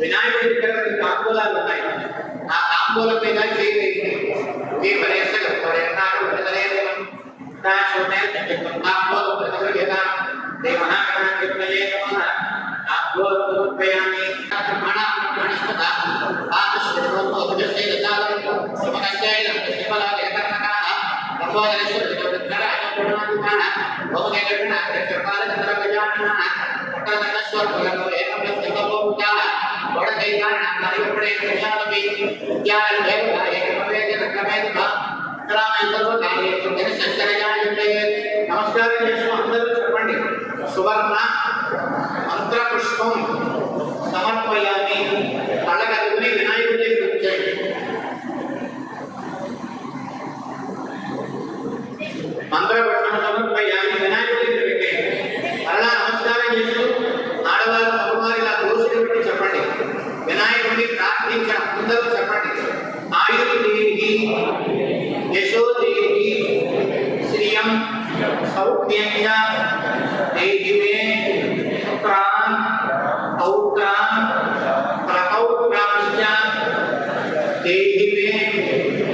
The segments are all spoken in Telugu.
వినాయకుడి దగ్గర రెండు తాంబూలాలు ఉన్నాయి ఆ తాంబూలం మీద చేయి ఈ పరేసలు పరేనాడు విడుదలేదేమం నా చూడే తాంబూలం ప్రతిగేదా దే మహాగణాధిపతయే నమః తాంబూలం సమర్పయామి ప్రమాణ ప్రమాణస్పద ఆకృష్ణోతో ఉపజసేదాలం సమకస్యైన శివలా లేకర్ణకా నమోదరేశ్వర విగ్రహ అన్నపూర్ణాధికార భౌమేకరణ చక్రపాల చంద్ర గజానన పట్టణస్వర భగవో ఏకప్లస్ దేవభూతా వడదైకాన నాయకుడే కళ్యాణమి విద్యాల దేవత ఏకపవేద రక్రమేద నమస్కారం చేసిన అందరూ చెప్పండి. సువర్ణ మంత్రపుష్పం సమర్పయామి. కళ్ళగలుగుని వినాయకుడి ఆయుర్దేవి యశోదేవి శ్రియం సౌఖ్యం చ దేహి మే పుత్రాన్ పౌత్రాన్ ప్రపౌత్రాంశ్చ దేహి మే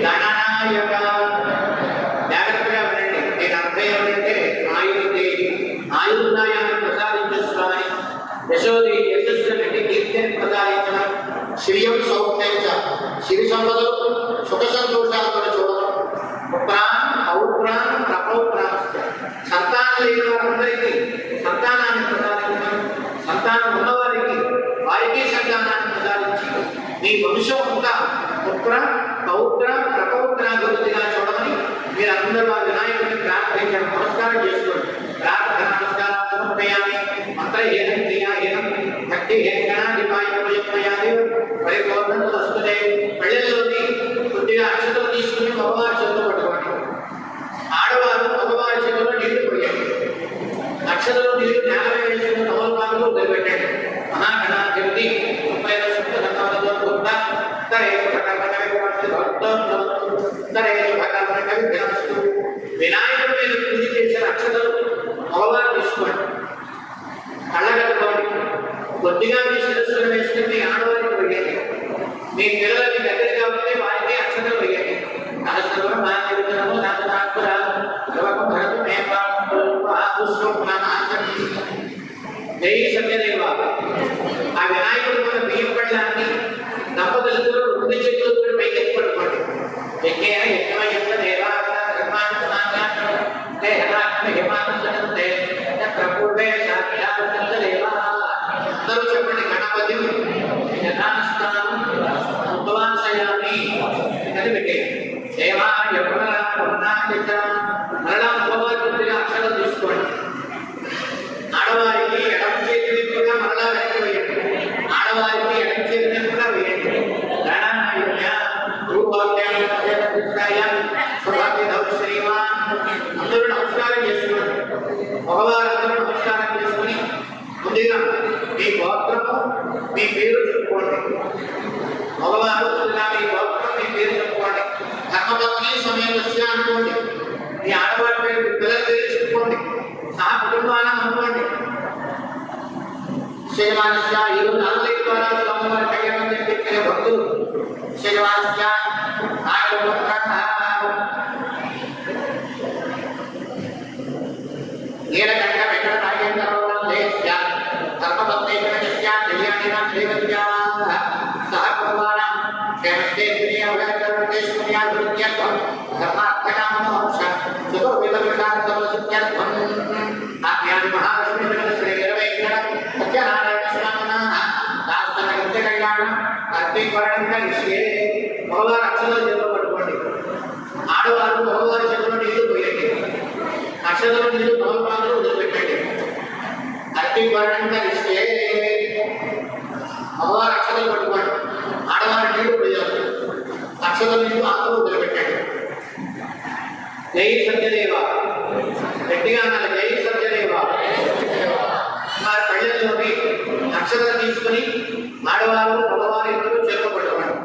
గణనాయక జాగ్రత్తగా వినండి నేను అర్థం ఏమిటంటే ఆయుర్దేవి ఆయుర్దాయాన్ని ప్రసాదించుస్తామని యశోది యశస్సుని కీర్తిని ప్రసాదించడం శ్రీయం సౌఖ్యం చ సిరి సంపదలు సుఖ సంతోషాలతో లేని వారందరికీ సంతానాన్ని ప్రసాదించడం సంతానం ఉన్నవారికి వారికి సంతానాన్ని ప్రసాదించి మీ వంశం అంతా పుత్ర పౌత్ర ప్రపౌత్ర అభివృద్ధిగా చూడమని మీరు అందరూ ఆ వినాయకుడిని ప్రార్థించడం నమస్కారం చేసుకోండి. ప్రార్థన నమస్కారం సమర్పయామి. మంత్ర ఏనం క్రియా ఏనం భక్తి ఏకనాధిపాయ ప్రయత్నయాది పరిపూర్ణం వస్తుదే పళ్ళెల్లోని కొద్దిగా అక్షతలు తీసుకుని మగవారి చేతిలో పట్టుకోండి ఆడవారు మగవారి చేతిలో నీళ్ళు పోయండి అక్షతలు నీళ్ళు నేల వేసుకుని తమలపాకులు వదిలిపెట్టండి మహాగణాధిపతి ముప్పై శుద్ధ గతాలతో పూర్ణ తరేషు వినాయకుడి మీద పూజ చేసిన అక్షతలు మగవారు తీసుకోండి. కళ్ళగట్టుకోండి. కొద్దిగా మీ శిరస్సును వేసుకుని ఆడవారికి వెయ్యండి మీ పిల్లలకి మరలా ఉపవాసంగా అక్షరం తీసుకోండి. ఆడవారికి ఎడమ చేతి వైపుగా మరలా వెనక్కి వేయండి. ఆడవారికి ఎడమ చేతి వైపుగా వేయండి. శ్రీమాన్ అందరూ నమస్కారం చేసుకోండి మగవారందరూ నమస్కారం చేసుకుని ముందుగా మీ గోత్రము మీ పేరు చెప్పుకోండి. సమయం వచ్చినా అనుకోండి. మీ ఆడవాళ్ళ పేరు పిల్లల పేరు చెప్పుకోండి. సహా కుటుంబానం అనుకోండి శ్రీవాస్య ఈరోజు నాలుగు ద్వారా స్వామివారి కళ్యాణం చెప్పి భక్తులు శ్రీవాస్య నీలకంఠ అగ్నికరణంగా ఇస్తే మగవారు అక్షరాలు చేతిలో పట్టుకోండి. ఆడవారు మగవారి చేతిలో నీళ్ళు పోయండి అక్షరాలు నీళ్ళు తమలపాకులు వదిలిపెట్టండి. అగ్నికరణంగా ఇస్తే మగవారు అక్షరాలు పట్టుకోండి. ఆడవారి నీళ్ళు పోయాలి అక్షరాలు నీళ్ళు ఆకులు వదిలిపెట్టండి. జై సత్యదేవ గట్టిగా అన్నారు జై సత్యదేవ వారి పళ్ళెల్లోకి అక్షరాలు తీసుకుని ఆడవారు మగవారు ఇద్దరు చేత పట్టుకోండి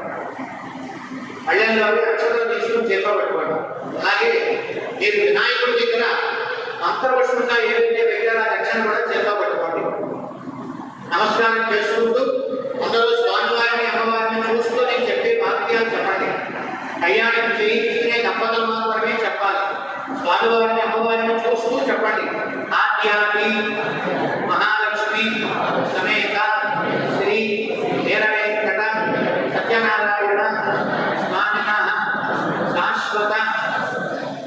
పళ్ళెల్లోకి అక్షరాలు తీసుకుని చేతిలో పెట్టుకోండి అలాగే మీరు వినాయకుడి దగ్గర అంతర్వశంగా ఏదైతే విగ్రహాల రక్షణ కూడా చేతిలో పెట్టుకోండి. నమస్కారం చేసుకుంటూ అందరూ స్వామివారిని అమ్మవారిని చూస్తూ నేను చెప్పే వాక్యాలు చెప్పండి. కళ్యాణం చేయించుకునే దంపతులు మాత్రమే చెప్పాలి. స్వామివారిని అమ్మవారిని చూస్తూ చెప్పండి. ఆద్యాన్ని మహాలక్ష్మి సమేత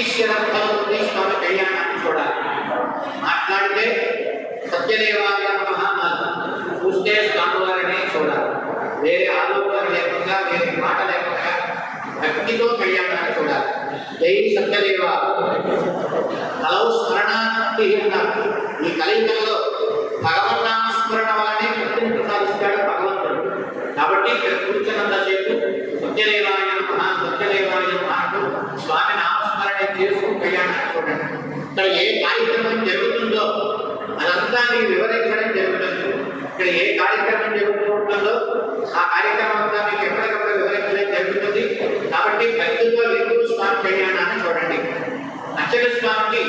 భక్తి స్వామి కళ్యాణాన్ని చూడాలి మాట్లాడితే సత్యదేవాయ మహామాలు చూస్తే స్వామివారిని చూడాలి వేరే ఆలోచన లేకుండా వేరే మాట లేకుండా భక్తితో కళ్యాణాన్ని చూడాలి జై సత్యదేవ కలవు స్మరణానికి అన్నారు ఈ కలియుగంలో భగవన్నామ స్మరణ వల్లనే భక్తిని ప్రసాదిస్తాడు భగవంతుడు కాబట్టి ఇక్కడ కూర్చున్నంతసేపు సత్యదేవాయ మహా సత్యదేవాయ మహాకు స్వామి నామస్మరణ చేస్తూ కళ్యాణాన్ని చూడండి ఇక్కడ ఏ కార్యక్రమం జరుగుతుందో అదంతా మీకు వివరించడం జరుగుతుంది. ఇక్కడ ఏ కార్యక్రమం జరుగుతుంటుందో ఆ కార్యక్రమం అంతా మీకు ఎప్పటికప్పుడు వివరించడం జరుగుతుంది. కాబట్టి భక్తితో వింటూ స్వామి కళ్యాణాన్ని చూడండి. అక్షర స్వామికి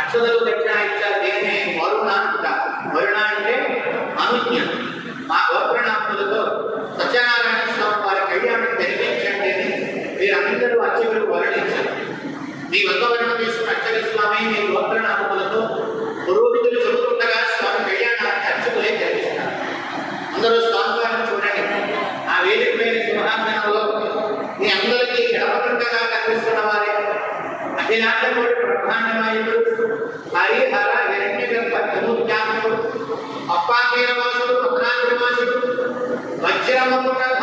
అక్షతలు దక్షిణ ఇచ్చారు. దేనే వరుణ అంటారు. వరుణ అంటే అనుజ్ఞ. ela tocar.